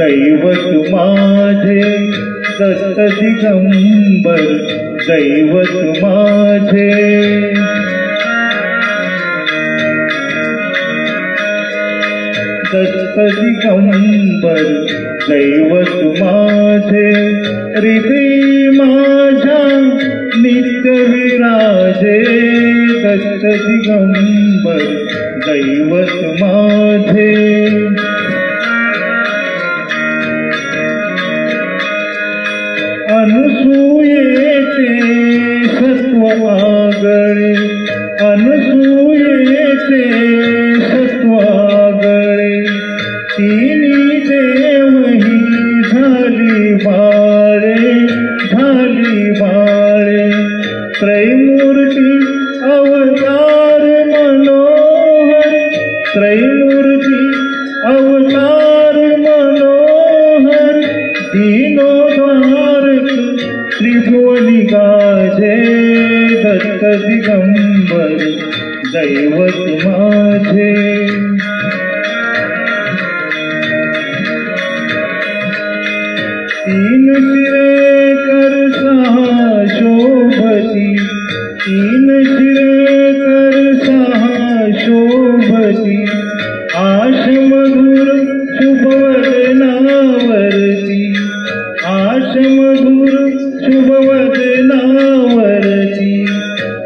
दैवत माझे। दत्त दिगंबर दैवत माझे। दैवत माझे। हृदय माझ्या नित्य विराजे दत्त दिगंबर दैवत माझे अनसूयेचे सत्व आगळे अनसूयेचे सत्व आगळे तिन्ही देवही झाली बाळे झाली बाळे त्रैमूर्ती गाजे दत्त दिगंबर दैवत माझे तीन शिरे कर सहा शोभती तीन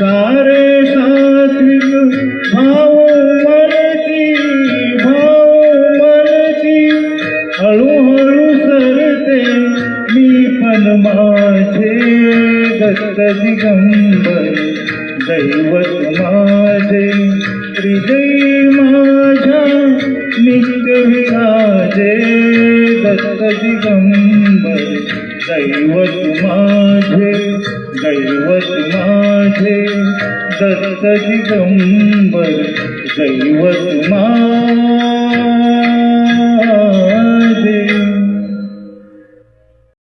सारे सात्विक भाव मरती भाव मरती हळूहळू सरते मी पण माझे दिगंबर दैवत माझे हृदय माझ्या नित्य विराजे दत्त दिगंबर दैवत माझे दैवत माझे गिम्बुमा